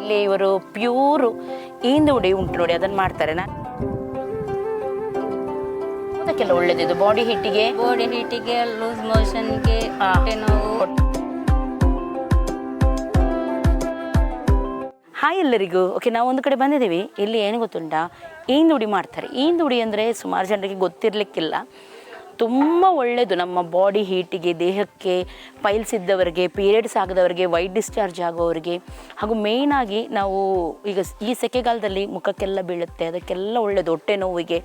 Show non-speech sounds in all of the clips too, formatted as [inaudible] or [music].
ಇಲ್ಲಿ ಇವರು ಪ್ಯೂರು ಈಂದು ಉಡಿ ಉಂಟು ನೋಡಿ ಅದನ್ನು ಮಾಡ್ತಾರೆ ನಾನು ಅದಕ್ಕೆಲ್ಲ ಒಳ್ಳೇದಿದು ಬಾಡಿ ಹಿಟ್ಟಿಗೆ ಬಾಡಿ ಹೀಟಿಗೆ ಲೂಸ್ ಮೋಷನ್ಗೆ ಹಾ. ಹೊಟ್ಟೆ ನೋವು. ಹಾಯ್ ಎಲ್ಲರಿಗೂ. ಓಕೆ ನಾವು ಒಂದು ಕಡೆ ಬಂದಿದ್ದೀವಿ. ಇಲ್ಲಿ ಏನು ಗೊತ್ತುಂಟಾ? ಈಂದು ಉಡಿ ಮಾಡ್ತಾರೆ. ಈಂದು ಉಡಿ ಅಂದರೆ ಸುಮಾರು ಜನರಿಗೆ ಗೊತ್ತಿರಲಿಕ್ಕಿಲ್ಲ. ತುಂಬ ಒಳ್ಳೆಯದು ನಮ್ಮ ಬಾಡಿ ಹೀಟಿಗೆ ದೇಹಕ್ಕೆ ಪೈಲ್ಸ್ ಇದ್ದವರಿಗೆ ಪೀರಿಯಡ್ಸ್ ಆಗದವರಿಗೆ ವೈಟ್ ಡಿಸ್ಚಾರ್ಜ್ ಆಗೋವರಿಗೆ. ಹಾಗೂ ಮೇಯ್ನಾಗಿ ನಾವು ಈಗ ಈ ಸೆಕೆಗಾಲದಲ್ಲಿ ಮುಖಕ್ಕೆಲ್ಲ ಬೀಳುತ್ತೆ, ಅದಕ್ಕೆಲ್ಲ ಒಳ್ಳೆಯದು ಹೊಟ್ಟೆ ನೋವಿಗೆ.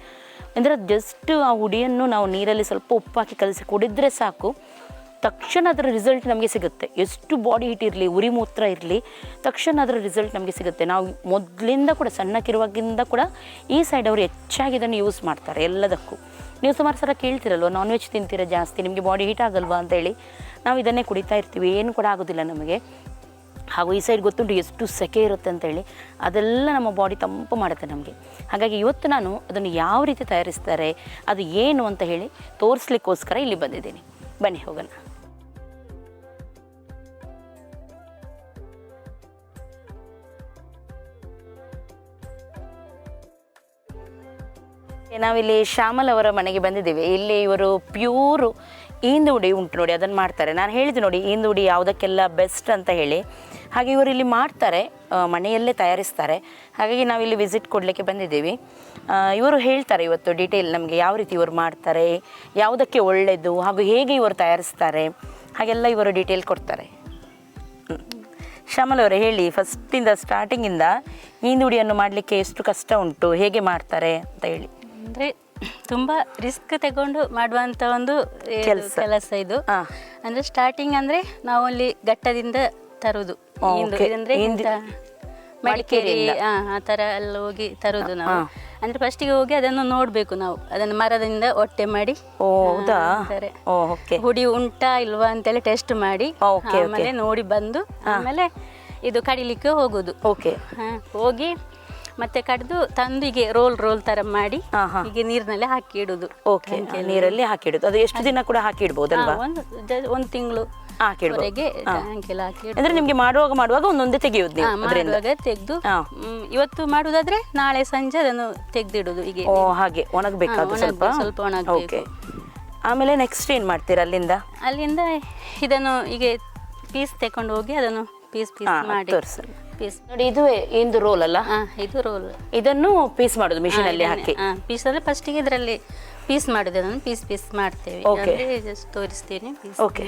ಅಂದರೆ ಜಸ್ಟ್ ಆ ಹುಡಿಯನ್ನು ನಾವು ನೀರಲ್ಲಿ ಸ್ವಲ್ಪ ಉಪ್ಪಾಕಿ ಕಲಸಿ ಕುಡಿದ್ರೆ ಸಾಕು. ತಕ್ಷಣ ಅದರ ರಿಸಲ್ಟ್ ನಮಗೆ ಸಿಗುತ್ತೆ. ಎಷ್ಟು ಬಾಡಿ ಹೀಟ್ ಇರಲಿ, ಉರಿ ಮೂತ್ರ ಇರಲಿ, ತಕ್ಷಣ ಅದರ ರಿಸಲ್ಟ್ ನಮಗೆ ಸಿಗುತ್ತೆ. ನಾವು ಮೊದಲಿಂದ ಕೂಡ, ಸಣ್ಣಕ್ಕಿರುವಾಗಿಂದ ಕೂಡ ಈ ಸೈಡ್ ಅವರು ಹೆಚ್ಚಾಗಿ ಇದನ್ನು ಯೂಸ್ ಮಾಡ್ತಾರೆ ಎಲ್ಲದಕ್ಕೂ. ನೀವು ಸುಮಾರು ಸಲ ಕೇಳ್ತಿರಲ್ವ ನಾನ್ ವೆಜ್ ತಿಂತೀರ ಜಾಸ್ತಿ, ನಿಮಗೆ ಬಾಡಿ ಹೀಟ್ ಆಗಲ್ವಾ ಅಂತೇಳಿ ನಾವು ಇದನ್ನೇ ಕುಡಿತಾ ಇರ್ತೀವಿ, ಏನು ಕೂಡ ಆಗೋದಿಲ್ಲ ನಮಗೆ. ಹಾಗೂ ಈ ಸೈಡ್ ಗೊತ್ತುಂಟು, ಎಷ್ಟು ಸೆಕೆ ಇರುತ್ತೆ ಅಂತೇಳಿ ಅದೆಲ್ಲ ನಮ್ಮ ಬಾಡಿ ತಂಪು ಮಾಡುತ್ತೆ ನಮಗೆ. ಹಾಗಾಗಿ ಇವತ್ತು ನಾನು ಅದನ್ನು ಯಾವ ರೀತಿ ತಯಾರಿಸ್ತಾರೆ, ಅದು ಏನು ಅಂತ ಹೇಳಿ ತೋರಿಸ್ಲಿಕ್ಕೋಸ್ಕರ ಇಲ್ಲಿ ಬಂದಿದ್ದೀನಿ. ಬನ್ನಿ, ಹೋಗೋಣ. ನಾವಿಲ್ಲಿ ಶ್ಯಾಮಲ್ ಅವರ ಮನೆಗೆ ಬಂದಿದ್ದೇವೆ. ಇಲ್ಲಿ ಇವರು ಪ್ಯೂರು ಈಂದು ಉಡಿ ಉಂಟು ನೋಡಿ ಅದನ್ನು ಮಾಡ್ತಾರೆ. ನಾನು ಹೇಳಿದೆ ನೋಡಿ ಈಂದು ಯಾವುದಕ್ಕೆಲ್ಲ ಬೆಸ್ಟ್ ಅಂತ ಹೇಳಿ. ಹಾಗೆ ಇವರು ಇಲ್ಲಿ ಮಾಡ್ತಾರೆ ಮನೆಯಲ್ಲೇ ತಯಾರಿಸ್ತಾರೆ. ಹಾಗಾಗಿ ನಾವಿಲ್ಲಿ ವಿಸಿಟ್ ಕೊಡಲಿಕ್ಕೆ ಬಂದಿದ್ದೀವಿ. ಇವರು ಹೇಳ್ತಾರೆ ಇವತ್ತು ಡೀಟೇಲ್ ನಮಗೆ ಯಾವ ರೀತಿ ಇವರು ಮಾಡ್ತಾರೆ ಯಾವುದಕ್ಕೆ ಒಳ್ಳೆಯದು ಹಾಗೂ ಹೇಗೆ ಇವರು ತಯಾರಿಸ್ತಾರೆ. ಹಾಗೆಲ್ಲ ಇವರು ಡೀಟೇಲ್ ಕೊಡ್ತಾರೆ. ಶ್ಯಾಮಲವರೇ ಶ್ಯಾಮಲ್ ಅವರೇ ಹೇಳಿ ಫಸ್ಟಿಂದ ಸ್ಟಾರ್ಟಿಂಗಿಂದ ಈಂದುಡಿಯನ್ನು ಮಾಡಲಿಕ್ಕೆ ಎಷ್ಟು ಕಷ್ಟ ಉಂಟು ಹೇಗೆ ಮಾಡ್ತಾರೆ ಅಂತ ಹೇಳಿ. ಅಂದರೆ ತುಂಬ ರಿಸ್ಕ್ ತಗೊಂಡು ಮಾಡುವಂಥ ಒಂದು ಕೆಲಸ. ಇದು ಅಂದರೆ ಸ್ಟಾರ್ಟಿಂಗ್ ಅಂದರೆ ನಾವು ಅಲ್ಲಿ ಘಟ್ಟದಿಂದ ತರುದು ಓ, ಇಂದು- okay. ಇದಂದ್ರೆ ಇಂದು- ಇಂತ ಮಡಿಕೇರಿ ಮಡಿಕೇರಿಯಿಂದ. ಆ ಆ ತರ ಎಲ್ಲ ಹೋಗಿ ತರುದು ನಾವು. ಅಂದ್ರೆ ಫಸ್ಟಿಗೆ ಹೋಗಿ ಅದನ್ನು ನೋಡ್ಬೇಕು ನಾವು. ಅದನ್ನು ಮರದಿಂದ ಒಟ್ಟೆ ಮಾಡಿ. ಓ ಹೌದಾ? ಆ, ಅಂತಾರೆ. ಓ ಓಕೆ. ಹುಡಿ ಉಂಟಾ ಇಲ್ವಾ ಅಂತೇಳಿ ಟೆಸ್ಟ್ ಮಾಡಿ. okay. ಆಮೇಲೆ ನೋಡಿ ಬಂದು ಆಮೇಲೆ ಇದು ಕಡಿಲಿಕ್ಕೆ ಹೋಗುದು. ಓಕೆ. ಹಾ, ಹೋಗಿ ಮತ್ತೆ ಕಡ್ದು ತಂದು ಹೀಗೆ ರೋಲ್ ರೋಲ್ ತರ ಮಾಡಿ ಹಾ, ಹಾ. ಹೀಗೆ ನೀರಿನಲ್ಲಿ ಹಾಕಿ ಇಡುದು. ಓಕೆ. ನೀರಲ್ಲಿ ಹಾಕಿಡುದು ಅದು ಎಷ್ಟು ದಿನ ಕೂಡ ಹಾಕಿಡ್ಬೋದಲ್ವಾ ಒಂದು ಜ- ಒಂದು ತಿಂಗಳು. ಹಾಕಿ ಇಡು. ಅಂದ್ರೆ ನಿಮ್ಗೆ ಮಾಡುವಾಗ ಮಾಡುವಾಗ ಒಂದೊಂದೇ ತೆಗೆಯುದು ಹಾ, ನೀವು ಅದರಿಂದ. ಮಾಡುವಾಗ ತೆಗ್ದು. ಹಾ. ಇವತ್ತು ಮಾಡುದಾದ್ರೆ ನಾಳೆ ಸಂಜೆ ಅದನ್ನು ತೆಗೆದಿಡುದು ಹೀಗೆ. ಓ ಹಾಗೆ. ಒಣಗಬೇಕಾದ ಹಾ, ಸ್ವಲ್ಪ ಒಣಗ್ಬೇಕು, ಸ್ವಲ್ಪ? ಒಣಗ್ಬೇಕು. ಓಕೆ. ಆಮೇಲೆ ನೆಕ್ಸ್ಟ್ ಏನ್ ಮಾಡ್ತೀರಾ ಅಲ್ಲಿಂದ? ಅಲ್ಲಿಂದ ಇದನ್ನು ಹೀಗೆ ಪೀಸ್ ತಕೊಂಡು ಹೋಗಿ ಅದನ್ನು ಪೀಸ್ ಪೀಸ್ ಹಾ, ಮಾಡಿ. ತೋರ್ಸು. ಪೀಸ್ ನೋಡಿ ಇದು ಇಂದು ರೋಲ್ ಅಲ್ಲ? ಹಾ ಇದು ರೋಲ್ ಇದನ್ನು ಪೀಸ್ ಮಾಡೋದು ಮಿಷಿನ್ ಅಲ್ಲಿ ಹಾಕಿ. ಪೀಸ್ ಅಂದ್ರೆ ಫಸ್ಟಿಗೆ ಇದರಲ್ಲಿ ಪೀಸ್ ಮಾಡಿದೆ ಅದನ್ನು ಪೀಸ್ ಪೀಸ್ ಮಾಡ್ತೇವೆ. Okay. ತೋರಿಸ್ತೀನಿ ಪೀಸ್ ಓಕೆ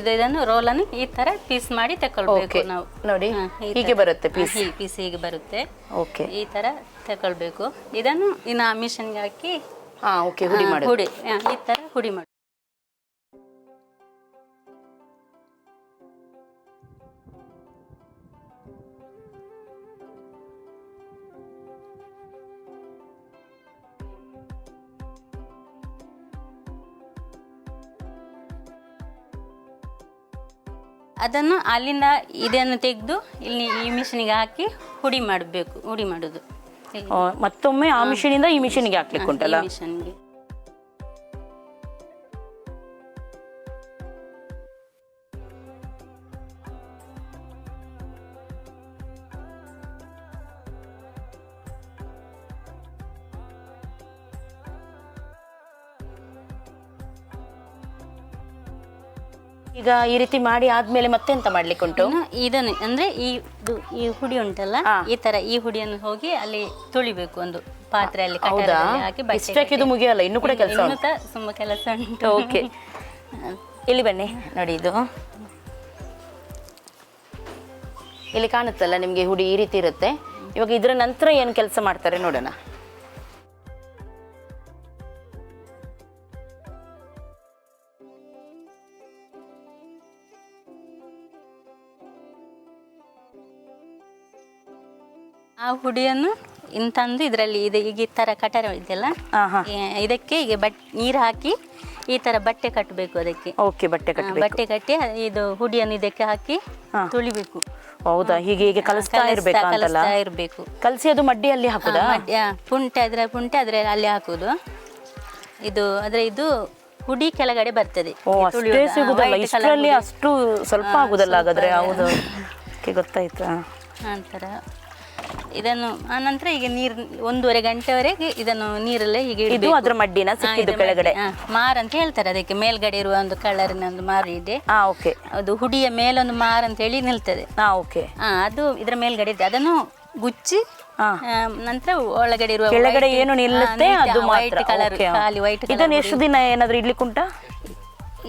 ಇದನ್ನು ರೋಲನ್ನು ಈ ತರ ಪೀಸ್ ಮಾಡಿ ತಕೊಳ್ಬೇಕು Okay. ನಾವು ನೋಡಿ, ಹಾ, ಈ ಹೀಗೆ ತರ. ಬರುತ್ತೆ ಹಾ, piece. ಹೀಗೆ ಪೀಸ್ ಹೀಗೆ ಬರುತ್ತೆ ಓಕೆ ಈ ತರ ತಕೊಳ್ಬೇಕು ಇದನ್ನು ಇನ್ನು ಆ ಮಿಷನ್ಗೆ ಹಾಕಿ ಹಾ ಓಕೆ ಹುಡಿ ಮಾಡಿ ಹುಡಿ ಆ, ಈ ತರ ಹುಡಿ ಮಾಡಿ ಅದನ್ನು ಅಲ್ಲಿಂದ ಇದನ್ನು ತೆಗೆದು ಇಲ್ಲಿ ಈ ಮಿಷಿನಿಗೆ ಹಾಕಿ ಹುಡಿ ಮಾಡಬೇಕು ಹುಡಿ ಮಾಡೋದು. ಮತ್ತೊಮ್ಮೆ ಆ ಮಿಷಿನಿಂದ ಈ ಮಿಷಿನಿಗೆ ಹಾಕ್ಲಿಕ್ಕೆ ಉಂಟಲ್ಲ ಈ ಮಿಷನ್ಗೆ ಈಗ ಈ ರೀತಿ ಮಾಡಿ ಆದ್ಮೇಲೆ ಮತ್ತೆಂತ ಮಾಡ್ಲಿಕ್ಕೆ ಉಂಟು? ಇದನ್ನು ಅಂದ್ರೆ ಈ ಇದು ಈ ಹುಡಿ ಉಂಟಲ್ಲ? ಈ ತರ ಈ ಹುಡಿಯನ್ನು ಹೋಗಿ ಅಲ್ಲಿ ತುಳಿಬೇಕು ಒಂದು ಪಾತ್ರೆಯಲ್ಲಿ ಹಾಕಿ ಬಟ್ಟೆ ಇಷ್ಟಕ್ಕೆ ಇದು ಮುಗಿಯಲ್ಲ ಇನ್ನು ಕೂಡ ಕೆಲಸ ಇನ್ನು ತ- ತುಂಬಾ ಕೆಲಸ ಉಂಟು. ಓಕೆ. ಇಲ್ಲಿ ಬನ್ನಿ ನೋಡಿ ಇದು. ಇಲ್ಲಿ ಕಾಣುತ್ತಲ್ಲ ನಿಮಗೆ ಹುಡಿ ಈ ರೀತಿ ಇರುತ್ತೆ. ಇವಾಗ ಇದರ ನಂತರ ಏನು ಕೆಲಸ ಮಾಡ್ತಾರೆ ನೋಡೋಣ. ಹುಡಿಯನ್ನು ಇಂತಂದು ಇದರಲ್ಲಿ ಇದೆ ಈಗ ಈ ತರ ಕಟರ ಇದೆಯಲ್ಲ? ಈ- ಇದಕ್ಕೆ ಈಗ ಬಟ್ ನೀರು ಹಾಕಿ ಈ ತರ ಬಟ್ಟೆ ಕಟ್ಟಬೇಕು ಅದಕ್ಕೆ. ಓಕೆ ಬಟ್ಟೆ ಆ, ಕಟ್ಟಬೇಕು ಬಟ್ಟೆ ಕಟ್ಟಿ ಇದು ಹುಡಿಯನ್ನು ಇದಕ್ಕೆ ಹಾಕಿ ತುಳಿಬೇಕು. ಹೌದಾ? ಹೀಗೆ ಹೀಗೆ ಕಲಿಸ್ತಾ ಇರಬೇಕು ಇರ್ಬೇಕಾ ಅಂತಲ್ಲ? ಕಲಿಸ್ತಾ ಇರ್ಬೇಕು. ಕಲಸಿ ಅದು ಮಡ್ಡಿಯಲ್ಲಿ ಹಾಕುದಾ? ಆ, ಪುಂಟೆ ಅದ್ರ ಪುಂಟೆ ಅದ್ರ ಅಲ್ಲಿ ಹಾಕುದು. ಇದು ಅಂದ್ರೆ ಇದು ಹುಡಿ ಕೆಳಗಡೆ ಬರ್ತದೆ. ಓ ಅಷ್ಟೇ ತುಳಿಯೋದು. ಆ, ಸಿಗುದಲ್ಲ. white colour ಇಷ್ಟರಲ್ಲಿ ಹುಡಿ. ಅಷ್ಟು ಸ್ವಲ್ಪ ಆಗುದಲ್ಲ ಹಾಗಾದ್ರೆ? ಹೌದು. ಓಕೆ ಗೊತ್ತಾಯ್ತು. ನಂತರ ಇದನ್ನು ಆನಂತರ ಈಗ ನೀರು ಒಂದೂವರೆ ಗಂಟೆವರೆಗೆ ಇದನ್ನು ನೀರಲ್ಲೇ ಹೀಗೆ ಇದು. ಅದ್ರ ಮಡ್ಡಿನ ಸಿಕ್ಕಿದ್ದು ಕೆಳಗಡೆ. ಹಾ, ಮಾರ್ ಅಂತ ಹೇಳ್ತಾರೆ ಅದಕ್ಕೆ ಮೇಲ್ಗಡೆ ಇರುವ ಒಂದು ಕಲರಿನ ಒಂದು ಮಾರು ಇದೆ. ಹಾ ಓಕೆ. ಅದು ಹುಡಿಯ ಮೇಲೊಂದು ಮಾರ್ ಅಂತ ಹೇಳಿ ನಿಲ್ತದೆ. ಹಾ ಓಕೆ. ಹಾ ಅದು ಇದರ ಮೇಲ್ಗಡೆ ಇದೆ. ಅದನ್ನು ಗುಚ್ಚಿ ನಂತರ ಒಳಗಡೆ ಇರುವ ಕೆಳಗಡೆ ಏನು ನಿಲ್ಲುತ್ತೆ ಅದು ವೈಟ್ ಕಲರ್ ಖಾಲಿ ವೈಟ್ ಇದನ್ನು ಎಷ್ಟು ದಿನ ಏನಾದ್ರು ಇಡ್ಲಿಕ್ಕುಂಟಾ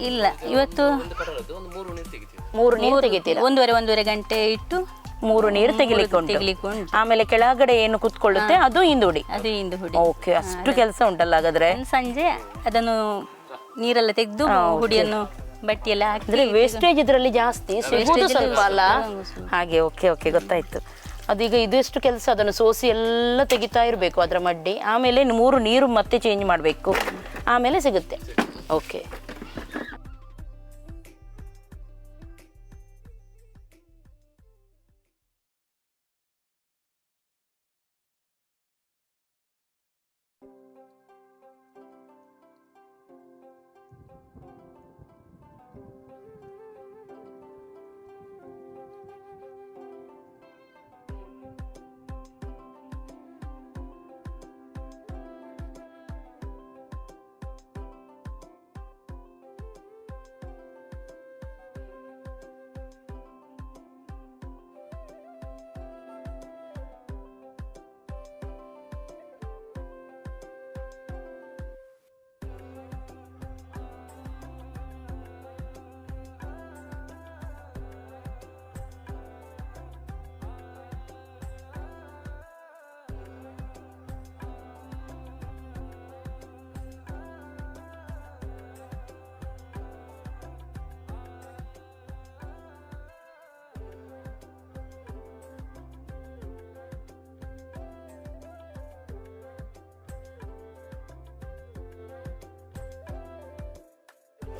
ಇಲ್ಲ ಇವತ್ತು ಮೂರು ನೀರು ತೆಗಿತೀರಾ? ಒಂದೂವರೆ ಒಂದೂವರೆ ಗಂಟೆ ಇಟ್ಟು ಮೂರು ನೀರು ತೆಗಿಲಿಕ್ಕೆ ತೆಗಿಲಿಕ್ಕೆ ಉಂಟು. ಆಮೇಲೆ ಕೆಳಗಡೆ ಏನು ಕುತ್ಕೊಳ್ಳುತ್ತೆ? ಅದು ಹಿಂದುಡಿ. ಅದು ಇಂದು ಹುಡಿ ಓಕೆ ಅಷ್ಟು ಕೆಲಸ ಉಂಟಲ್ಲ ಹಾಗಾದ್ರೆ? ಸಂಜೆ ಅದನ್ನು ನೀರೆಲ್ಲ ತೆಗೆದು ಹುಡಿಯನ್ನು ಬಟ್ಟಿಯೆಲ್ಲ ಹಾಕಿದ್ರೆ ವೇಸ್ಟೇಜ್ ಇದರಲ್ಲಿ ಜಾಸ್ತಿ ಸಿಗೋದು ಸ್ವಲ್ಪ ಅಲ್ಲ? ಹಾಗೆ ಓಕೆ ಓಕೆ ಗೊತ್ತಾಯ್ತು. ಅದೀಗ ಇದೆಷ್ಟು ಕೆಲಸ ಅದನ್ನು ಸೋಸಿ ಎಲ್ಲ ತೆಗಿತಾ ಇರಬೇಕು ಅದರ ಮಡ್ಡಿ. ಆಮೇಲೆ ಮೂರು ನೀರು ಮತ್ತೆ ಚೇಂಜ್ ಮಾಡಬೇಕು. ಆಮೇಲೆ ಸಿಗುತ್ತೆ. ಓಕೆ.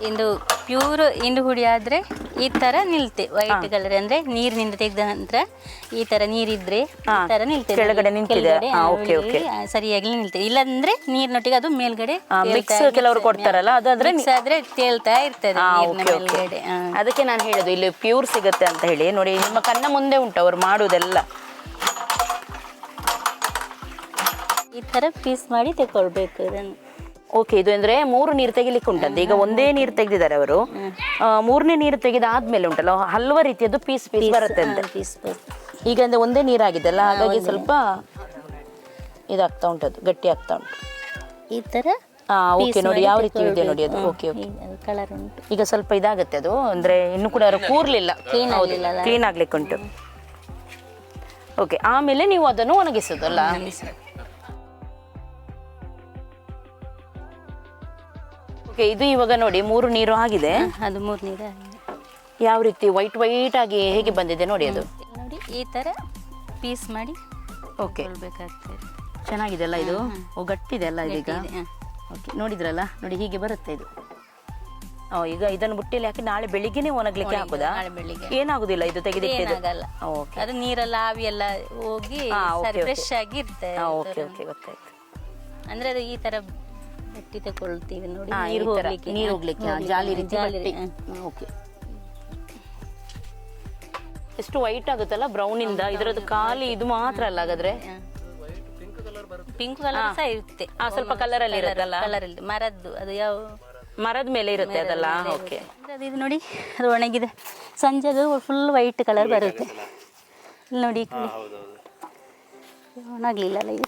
ಇಂದು ಪ್ಯೂರ್ ಇಂದು ಹುಡಿ ಆದರೆ ಈ ತರ ನಿಲ್ತೆ ವೈಟ್ ಕಲರ್ ಅಂದ್ರೆ ನೀರಿನಿಂದ ತೆಗೆದ ನಂತರ ಈ ತರ ನೀರಿದ್ರೆ ಈ ತರ ನಿಲ್ತೆ ಕೆಳಗಡೆ ನಿಂತಿದೆ. ಕೆಳಗಡೆ, ಆ, ಉಳ್ಳಿ, ಆ, ಸರಿಯಾಗಿ ನಿಲ್ತೆ. ಇಲ್ಲಾಂದ್ರೆ ನೀರಿನೊಟ್ಟಿಗೆ ಅದು ಮೇಲ್ಗಡೆ ಮಿಕ್ಸ್ ಕೆಲವರು ಕೊಡ್ತಾರಲ್ಲ ಅದಾದ್ರೆ ಮಿಕ್ಸ್ ಆದ್ರೆ ತೇಲ್ತಾ ಇರ್ತದೆ ನೀರಿನ. ಮೇಲ್ಗಡೆ. ಅದಕ್ಕೆ ನಾನು ಹೇಳೋದು ಇಲ್ಲಿ ಪ್ಯೂರ್ ಸಿಗುತ್ತೆ ಅಂತ ಹೇಳಿ. ನೋಡಿ ನಿಮ್ಮ ಕಣ್ಣ ಮುಂದೆ ಉಂಟು ಅವ್ರು ಮಾಡುವುದೆಲ್ಲ ಈ ತರ ಪೀಸ್ ಮಾಡಿ ತಗೊಳ್ಬೇಕು ಇದನ್ನು. ಓಕೆ ಇದು ಅಂದ್ರೆ ಮೂರು ನೀರು ತೆಗಿಲಿಕ್ಕೆ ಉಂಟಂತೆ. ಈಗ ಒಂದೇ ನೀರು ತೆಗೆದಿದ್ದಾರೆ ಅವರು. ಮೂರನೇ ನೀರು ತೆಗೆದಾದ್ಮೇಲೆ ಉಂಟಲ್ಲ ಹಲವ ರೀತಿಯದ್ದು ಪೀಸ್ ಪೀಸ್ ಬರುತ್ತೆ ಅಂತ. ಪೀಸ್ ಈಗ ಅಂದ್ರೆ ಒಂದೇ ನೀರಾಗಿದೆಲ್ಲ ಹಾಗಾಗಿ ಸ್ವಲ್ಪ ಇದಾಗ್ತಾ ಉಂಟು ಅದು ಗಟ್ಟಿ ಆಗ್ತಾ ಉಂಟು. ಈ ತರ ಹಾ ಓಕೆ ನೋಡಿ ಯಾವ ರೀತಿ ಇದೆ ನೋಡಿ ಅದು. ಓಕೆ ಓಕೆ ಕಲರ್ ಉಂಟು. ಈಗ ಸ್ವಲ್ಪ ಇದಾಗುತ್ತೆ ಅದು ಅಂದ್ರೆ ಇನ್ನು ಕೂಡ ಕೂರ್ಲಿಲ್ಲ. ಕ್ಲೀನ್ ಆಗಲಿಲ್ಲ ಕ್ಲೀನ್ ಆಗ್ಲಿಕ್ಕೆ ಉಂಟು. ಓಕೆ ಆಮೇಲೆ ನೀವು ಅದನ್ನು ಒಣಗಿಸೋದಲ್ಲ ಓಕೆ ಇದು ಇವಾಗ ನೋಡಿ ಮೂರು ನೀರು ಆಗಿದೆ. ಅದು ಮೂರು ನೀರು ಯಾವ ರೀತಿ ವೈಟ್ ವೈಟ್ ಆಗಿ ಹೇಗೆ ಬಂದಿದೆ ನೋಡಿ ಅದು? ನೋಡಿ ಈ ತರ ಪೀಸ್ ಮಾಡಿ ಓಕೆ ಬೇಕಾಗ್ತದೆ ಚೆನ್ನಾಗಿದೆ ಅಲ್ಲ ಇದು ಓ ಗಟ್ಟಿದೆ ಅಲ್ಲ ಇದೀಗ ಓಕೆ ನೋಡಿದ್ರಲ್ಲ? ನೋಡಿ ಹೀಗೆ ಬರುತ್ತೆ ಇದು. ಓ ಈಗ ಇದನ್ನು ಬುಟ್ಟಿಯಲ್ಲಿ ಹಾಕಿ ನಾಳೆ ಬೆಳಿಗ್ಗೆನೆ ಒಣಗ್ಲಿಕ್ಕೆ ಹಾಕೋದಾ? ನಾಳೆ ಬೆಳಿಗ್ಗೆ. ಏನಾಗುದಿಲ್ಲ ಇದು ಏನಾಗಲ್ಲ ಓಕೆ ಅದು ನೀರೆಲ್ಲ ಆವಿ ಎಲ್ಲ ಹೋಗಿ. ಫ್ರೆಶ್ ಆಗಿ ಇರ್ತದೆ ಓಕೆ ಓಕೆ ಗೊತ್ತಾಯ್ತು. ಅಂದ್ರೆ ಅದು ಈ ತರ ಬಟ್ಟಿ ತಗೊಳ್ತೀವಿ ನೋಡಿ ಹಾ, ನೀರು ಹೋಗ್ಲಿಕ್ಕೆ. ನೀರು ಹೋಗ್ಲಿಕ್ಕೆ ಹಾ, ಜಾಲಿ ರೀತಿ ಜಾಲಿ ಬಟ್ಟಿ. ಓಕೆ. ಎಷ್ಟು ವೈಟ್ ಆಗುತ್ತಲ್ಲ ಬ್ರೌನ್ ಇಂದ? ಇದರದ್ದು ಖಾಲಿ ಇದು ಮಾತ್ರ ಅಲ್ಲ ಹಾಗಾದ್ರೆ? ಪಿಂಕ್ ಕಲರ್ ಸಹ ಇರುತ್ತೆ. ಆ, ಸ್ವಲ್ಪ ಕಲರ್ ಅಲ್ಲಿ ಇರುತ್ತಲ್ಲ? ಕಲರ್ ಅಲ್ಲಿ ಮರದ್ದು ಅದು ಯಾವ? ಮರದ ಮೇಲೆ ಇರುತ್ತೆ ಅದಲ್ಲ? ಓಕೆ. ಅದು ಇದು ನೋಡಿ ಅದು ಒಣಗಿದೆ. ಸಂಜೆ ಅದು ಫುಲ್ ವೈಟ್ ಕಲರ್ ಬರುತ್ತೆ. ಇಲ್ಲಿ ನೋಡಿ ಈ ಕಡೆ. ಒಣಗ್ಲಿಲ್ಲ ಅಲ್ಲ ಇದು?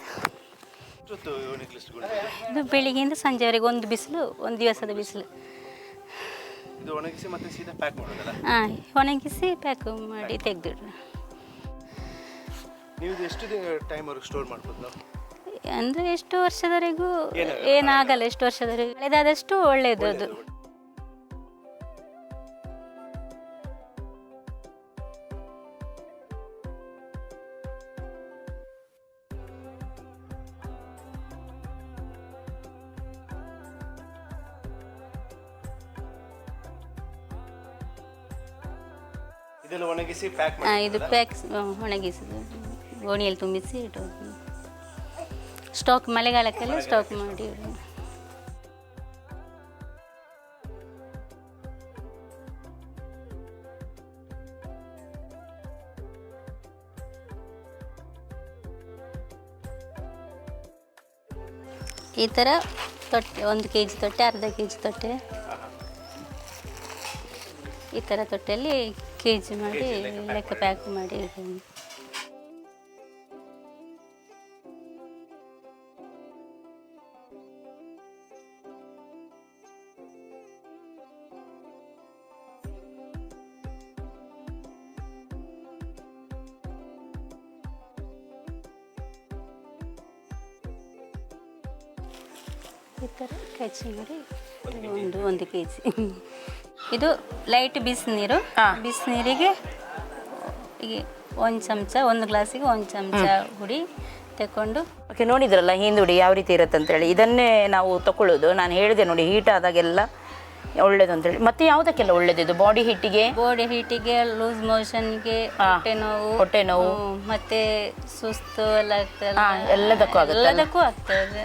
ಇದು ಬೆಳಿಗ್ಗೆಯಿಂದ ಸಂಜೆವರೆಗೆ ಒಂದು ಬಿಸಿಲು ಒಂದು ದಿವಸದ ಬಿಸಿಲು. ಇದು ಒಣಗಿಸಿ ಮತ್ತೆ ಸೀದಾ ಪ್ಯಾಕ್ ಮಾಡೋದಲ್ಲ? ಹಾಂ ಒಣಗಿಸಿ ಪ್ಯಾಕ್ ಮಾಡಿ ತೆಗೆದಿಡ್ರಿ. ನೀವು ಎಷ್ಟು ಎಷ್ಟು ಟೈಮ್ವರೆಗೆ ಸ್ಟೋರ್ ಮಾಡ್ಬೋದು? ನಾವು ಅಂದರೆ ಎಷ್ಟು ವರ್ಷದವರೆಗೂ ಏನಾಗಲ್ಲ. ಎಷ್ಟು ವರ್ಷದವರೆಗೂ. ಹಳೆದಾದಷ್ಟು ಒಳ್ಳೆಯದು ಅದು ಇದೆಲ್ಲ ಒಣಗಿಸಿ ಪ್ಯಾಕ್ ಹಾಂ ಇದು ಪ್ಯಾಕ್ ಒಣಗಿಸಿದ್ದು. ಗೋಣಿಯಲ್ಲಿ ತುಂಬಿಸಿ ಇಟ್ಟು ಸ್ಟಾಕ್ ಮಳೆಗಾಲಕ್ಕೆಲ್ಲ ಸ್ಟಾಕ್ ಮಾಡಿ ಇಡು ಈ ಥರ ತೊಟ್ಟೆ ಒಂದು ಕೆ ಜಿ ತೊಟ್ಟೆ ಅರ್ಧ ಕೆ ಜಿ ತೊಟ್ಟೆ. ಈ ಥರ ತೊಟ್ಟೆಯಲ್ಲಿ ಕೆ ಜಿ ಮಾಡಿ ಲೆಕ್ಕ ಪ್ಯಾಕ್ ಮಾಡಿ. ಈ ಥರ ಕಚ್ಚಿ ಮಾಡಿ ಒಂದು ಒಂದು ಕೆ ಜಿ [laughs] ಇದು ಲೈಟ್ ಬಿಸಿನೀರು. ಬಿಸಿನೀರಿಗೆ ಈ ಒಂದು ಚಮಚ ಒಂದು ಗ್ಲಾಸಿಗೆ ಒಂದು ಚಮಚ ಹುಡಿ ತಗೊಂಡು ಓಕೆ ನೋಡಿದ್ರಲ್ಲ ಹಿಂದುಡಿ ಯಾವ ರೀತಿ ಇರುತ್ತೆ ಅಂತೇಳಿ ಇದನ್ನೇ ನಾವು ತಗೊಳ್ಳೋದು ನಾನು ಹೇಳಿದೆ ನೋಡಿ ಹೀಟ್ ಆದಾಗೆಲ್ಲ ಒಳ್ಳೇದು ಅಂತೇಳಿ ಮತ್ತೆ ಯಾವುದಕ್ಕೆಲ್ಲ ಒಳ್ಳೇದಿದು ಬಾಡಿ ಹೀಟಿಗೆ ಬಾಡಿ ಹೀಟಿಗೆ ಲೂಸ್ ಮೋಷನ್ಗೆ. ಹೊಟ್ಟೆ ನೋವು ಹೊಟ್ಟೆ ನೋವು. ಮತ್ತೆ ಸುಸ್ತು ಎಲ್ಲ ಆಗ್ತದೆ ಎಲ್ಲದಕ್ಕೂ ಆಗುತ್ತೆ ಎಲ್ಲದಕ್ಕೂ ಆಗ್ತದೆ.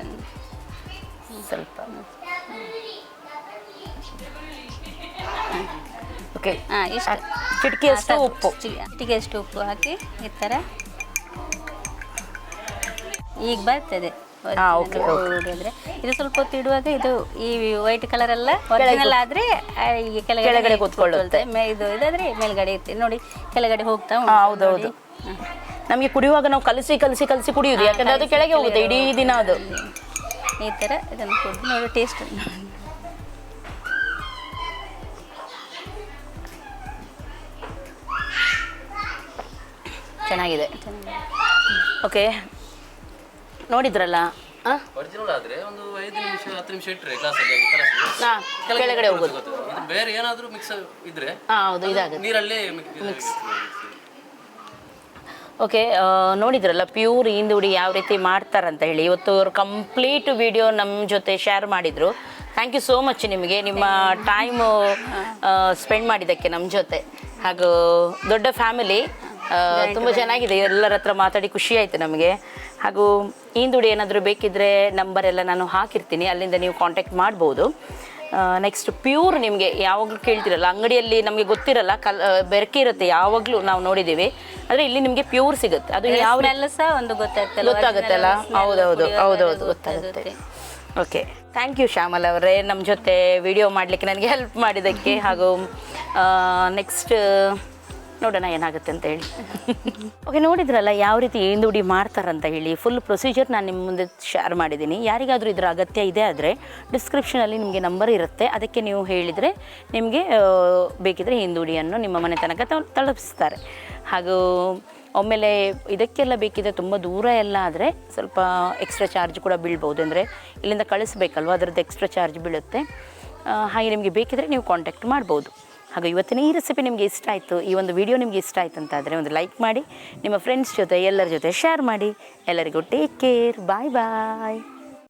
ಸ್ವಲ್ಪ. ಓಕೆ ಹಾಂ ಇಷ್ಟು. ಚಿಟಿಕೆಯಷ್ಟು ಉಪ್ಪು. ಚಿಟಿಕೆ ಅಷ್ಟು ಉಪ್ಪು ಹಾಕಿ ಈ ಥರ. ಈಗ ಬರ್ತದೆ. ಇದು ಸ್ವಲ್ಪ ಹೊತ್ತು ಇಡುವಾಗ ಇದು ಈ ವೈಟ್ ಕಲರ್ ಎಲ್ಲ ಒರಿಜಿನಲ್ ಆದ್ರೆ ಈಗ ಈ ಕೆಳಗಡೆ ಕೂತ್ಕೊಳ್ಳುತ್ತೆ. ಇದು ಇದಾದ್ರೆ ಮೇಲ್ಗಡೆ ಇತ್ತು ನೋಡಿ ಕೆಳಗಡೆ ಹೋಗ್ತಾ ಹೌದೌದು. ನಮಗೆ ಕುಡಿಯುವಾಗ ನಾವು ಕಲಸಿ ಕಲಸಿ ಕಲಸಿ ಕುಡಿಯುದು. ಯಾಕಂದ್ರೆ ಅದು ಕೆಳಗೆ ಹೋಗುತ್ತೆ. ಇಡೀ ದಿನ ಅದು. ಈ ತರ ಇದನ್ನು ಕುಡಿದು ನೋಡಿ ಟೇಸ್ಟ್ ಚೆನ್ನಾಗಿದೆ. ಓಕೆ ನೋಡಿದ್ರಲ್ಲ? ಆ? ಒರಿಜಿನಲ್ ಆದ್ರೆ ಒಂದು ಐದು ನಿಮಿಷ ಹತ್ತು ನಿಮಿಷ ಇಟ್ಟರೆ ಗ್ಲಾಸಲ್ಲಿ ಆಗಿ ಕಲಸಿ ಹಾ, ಕೆಳಗಡೆ ಹೋಗೋದು. ಇದು ಬೇರೆ ಏನಾದರೂ ಮಿಕ್ಸ್ ಇದ್ರೆ ಹಾ ಹೌದು ಇದಾಗುತ್ತೆ. ನೀರಲ್ಲೇ ಮಿಕ್ಸ್ ಓಕೆ ನೋಡಿದ್ರಲ್ಲ ಪ್ಯೂರ್ ಹಿಂದುಡಿ ಯಾವ ರೀತಿ ಮಾಡ್ತಾರಂತ ಹೇಳಿ. ಇವತ್ತು ಅವರು ಕಂಪ್ಲೀಟ್ ವಿಡಿಯೋ ನಮ್ಮ ಜೊತೆ ಶೇರ್ ಮಾಡಿದರು. ಥ್ಯಾಂಕ್ ಯು ಸೋ ಮಚ್ ನಿಮಗೆ. ನಿಮ್ಮ ಟೈಮು ಸ್ಪೆಂಡ್ ಮಾಡಿದ್ದಕ್ಕೆ ನಮ್ಮ ಜೊತೆ. ಹಾಗೂ ದೊಡ್ಡ ಫ್ಯಾಮಿಲಿ ತುಂಬ ಚೆನ್ನಾಗಿದೆ. ಎಲ್ಲರ ಹತ್ರ ಮಾತಾಡಿ ಖುಷಿ ಆಯಿತು ನಮಗೆ. ಹಾಗೂ ಹಿಂದುಡಿ ಏನಾದರೂ ಬೇಕಿದ್ದರೆ ನಂಬರ್ ಎಲ್ಲ ನಾನು ಹಾಕಿರ್ತೀನಿ. ಅಲ್ಲಿಂದ ನೀವು ಕಾಂಟ್ಯಾಕ್ಟ್ ಮಾಡ್ಬೋದು. ನೆಕ್ಸ್ಟ್ ಪ್ಯೂರ್ ನಿಮಗೆ ಯಾವಾಗಲೂ ಕೇಳ್ತಿರಲ್ಲ. ಅಂಗಡಿಯಲ್ಲಿ ನಮಗೆ ಗೊತ್ತಿರಲ್ಲ ಕಲ್ ಬೆರಕೆ ಇರುತ್ತೆ ಯಾವಾಗಲೂ ನಾವು ನೋಡಿದ್ದೀವಿ. ಆದರೆ ಇಲ್ಲಿ ನಿಮಗೆ ಪ್ಯೂರ್ ಸಿಗುತ್ತೆ. ಅದು ಯಾವ ಸಹ ಒಂದು ಗೊತ್ತಾಗ್ತಲ್ಲ ಗೊತ್ತಾಗುತ್ತಲ್ಲ? ಹೌದೌದು ಹೌದೌದು ಗೊತ್ತಾಗುತ್ತೆ. ಗೊತ್ತಾಗುತ್ತೆ. ಓಕೆ ಥ್ಯಾಂಕ್ ಯು ಶ್ಯಾಮಲ್ ಅವರೇ. ನಮ್ಮ ಜೊತೆ ವಿಡಿಯೋ ಮಾಡಲಿಕ್ಕೆ ನನಗೆ ಹೆಲ್ಪ್ ಮಾಡಿದ್ದಕ್ಕೆ. ಹಾಗೂ ನೆಕ್ಸ್ಟ್ ನೋಡೋಣ ಏನಾಗುತ್ತೆ ಅಂತ ಹೇಳಿ. ಓಕೆ, ನೋಡಿದ್ರಲ್ಲ ಯಾವ ರೀತಿ ಏಂದುಡಿ ಮಾಡ್ತಾರಂತ ಹೇಳಿ. ಫುಲ್ ಪ್ರೊಸೀಜರ್ ನಾನು ನಿಮ್ಮ ಮುಂದೆ ಶೇರ್ ಮಾಡಿದ್ದೀನಿ. ಯಾರಿಗಾದರೂ ಇದರ ಅಗತ್ಯ ಇದೆ ಆದರೆ ಡಿಸ್ಕ್ರಿಪ್ಷನಲ್ಲಿ ನಿಮಗೆ ನಂಬರ್ ಇರುತ್ತೆ. ಅದಕ್ಕೆ ನೀವು ಹೇಳಿದರೆ ನಿಮಗೆ ಬೇಕಿದ್ರೆ ಹಿಂದುಡಿಯನ್ನು ನಿಮ್ಮ ಮನೆ ತನಕ ತಲುಪಿಸ್ತಾರೆ. ಹಾಗೂ ಒಮ್ಮೆಲೆ ಇದಕ್ಕೆಲ್ಲ ಬೇಕಿದ್ರೆ ತುಂಬ ದೂರ ಎಲ್ಲ ಆದರೆ ಸ್ವಲ್ಪ ಎಕ್ಸ್ಟ್ರಾ ಚಾರ್ಜ್ ಕೂಡ ಬೀಳ್ಬೋದು. ಅಂದರೆ ಇಲ್ಲಿಂದ ಕಳಿಸ್ಬೇಕಲ್ವ? ಅದರದ್ದು ಎಕ್ಸ್ಟ್ರಾ ಚಾರ್ಜ್ ಬೀಳುತ್ತೆ. ಹಾಗೆ ನಿಮಗೆ ಬೇಕಿದ್ರೆ ನೀವು ಕಾಂಟ್ಯಾಕ್ಟ್ ಮಾಡ್ಬೋದು. ಹಾಗೂ ಇವತ್ತಿನ ಈ ರೆಸಿಪಿ ನಿಮಗೆ ಇಷ್ಟ ಆಯಿತು, ಈ ಒಂದು ವಿಡಿಯೋ ನಿಮಗೆ ಇಷ್ಟ ಆಯ್ತು ಅಂತಾದರೆ ಒಂದು ಲೈಕ್ ಮಾಡಿ, ನಿಮ್ಮ ಫ್ರೆಂಡ್ಸ್ ಜೊತೆ, ಎಲ್ಲರ ಜೊತೆ ಶೇರ್ ಮಾಡಿ. ಎಲ್ಲರಿಗೂ ಟೇಕ್ ಕೇರ್ ಬಾಯ್ ಬಾಯ್